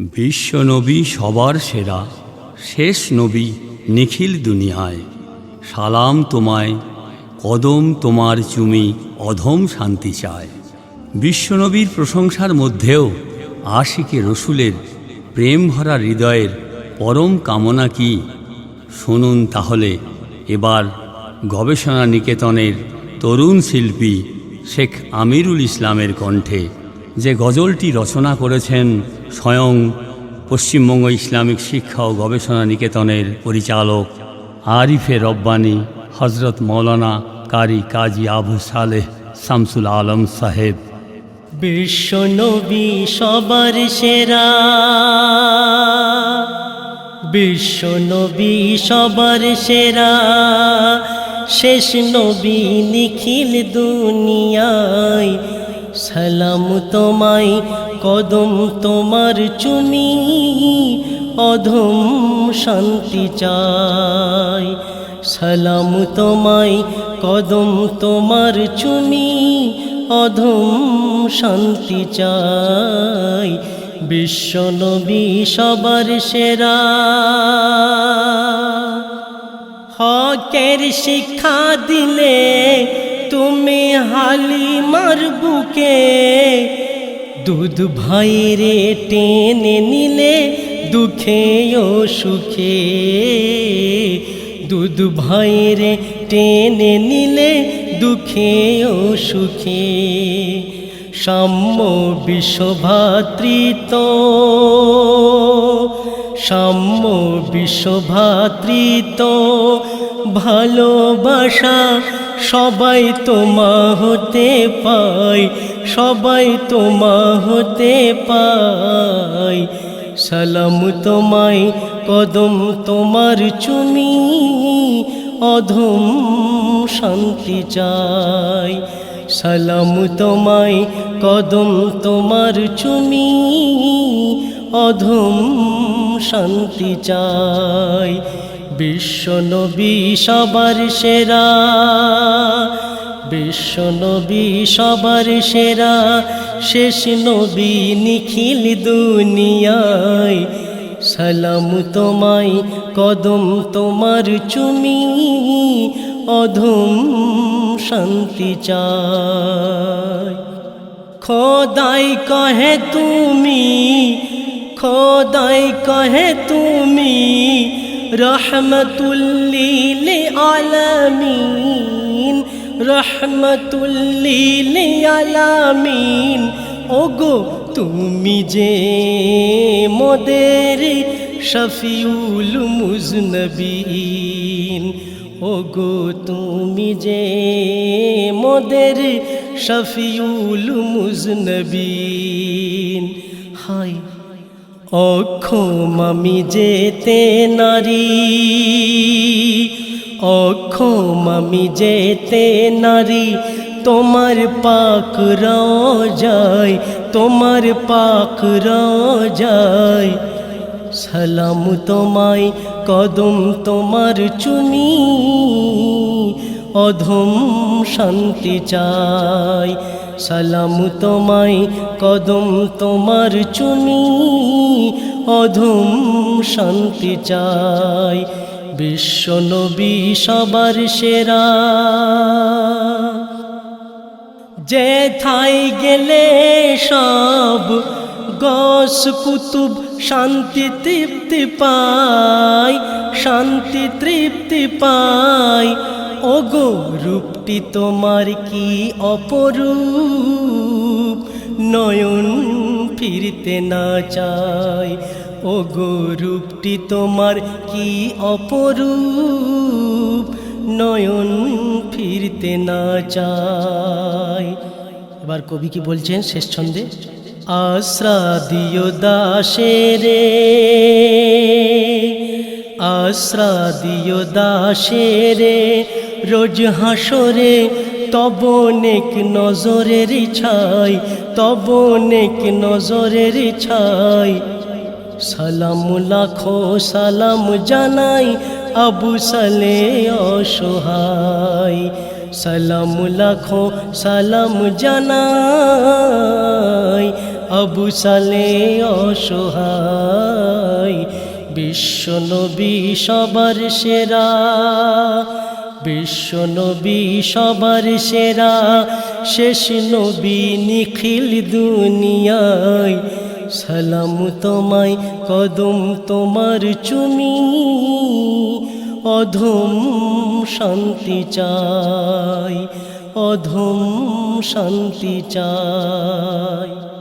বিশ্বনবী সবার সেরা, শেষ নবী নিখিল দুনিয়ায়। সালাম তোমায়, কদম তোমার চুমি, অধম শান্তি চায়। বিশ্বনবীর প্রশংসার মধ্যেও আশিকে রসুলের প্রেম ভরা হৃদয়ের পরম কামনা কি? শুনুন তাহলে এবার গবেষণা নিকেতনের তরুণ শিল্পী শেখ আমিরুল ইসলামের কণ্ঠে যে গজলটি রচনা করেছেন স্বয়ং পশ্চিমবঙ্গ ইসলামিক শিক্ষা ও গবেষণা নিকেতনের পরিচালক আরিফে রব্বানী হজরত মৌলানা কারি কাজী আবু সালেহ শামসুল আলম সাহেব। বিশ্ব নবী সবার সেরা। বিশ্ব নবী সবার সেরা। শেষ নবী নিখিল দুনিয়ায়। সালাম তোমায় কদম তোমার চুমি অধম শান্তি চাই। সালাম তোমায়, কদম তোমার চুমি অধম শান্তি চাই। বিশ্ব নবী সবার সেরা। হকের শিক্ষা দিলে তুমি হালিমার বুকে দুধ ভাইরে টেনে নিলে দুঃখে ও সুখে। দুধ ভাইরে টেনে নিলে দুঃখে ও সুখে। সাম্য বিশ্বভাতৃত্ব সাম্য বিশ্বভাতৃত্ব, ভালোবাসা সবাই তোমা হতে পায়, সবাই তোমা হতে পায়। সালাম তোমায়, কদম তোমার চুমি, অধম শান্তি চাই। সালাম তোমায়, কদম তোমার চুমি, অধম শান্তি চাই। বিশ্ব নবী সবার সেরা, বিশ্ব নবী সবার সেরা, শেষ নবী নিখিল দুনিয়ায়। সালাম তোমায়, কদম তোমার চুমি, অধম শান্তি চাই। খোদাই কহে তুমি, খোদাই কহে তুমি রহমতুল্লিল আলামিন রহমতুল্লিল আলামিন ওগো তুমি যে মোদের শফিউল মুজনবীন, ওগো তুমি যে মোদের শফিউল মুজনবীন। হায় অক্ষম আমি যেতে নারী। অক্ষম আমি যেতে নারী। তোমার পাক যায় তোমার পাক যায় সালাম তোমায়, কদম তোমার চুমি অধম শান্তি চাই। সালাম তোমায়, কদম তোমার চুমি অধম শান্তি চাই। বিশ্ব নবী সবার সেরা। যে থাই গেলে সব গস কুতুব শান্তি তৃপ্তি পায়, শান্তি তৃপ্তি পায়। ওগো, রূপটি তোমার কি অপরূপ? নয়ন ফিরতে না চায় ওগো, রূপটি তোমার কি অপরূপ? নয়ন ফিরতে না চায় এবার কবি কি বলছেন শেষ ছন্দে? আশ্রা দিও দাসে রে আশ্রা দিও রে রোজ হাসরে, তব নেক নজরের ছাই, তব নেক নজরের ছাই। সালাম লাখো সালাম জানাই আবু সালে অসহায়। সালাম লাখো সালাম জানাই আবু সালে অসহায়। বিশ্বনবী সবার সেরা। বিশ্বনবী সবার সেরা, শেষ নবী নিখিল দুনিয়ায়। সালাম তোমায়, কদম তোমার চুমি অধম শান্তি চাই, অধম শান্তি চাই।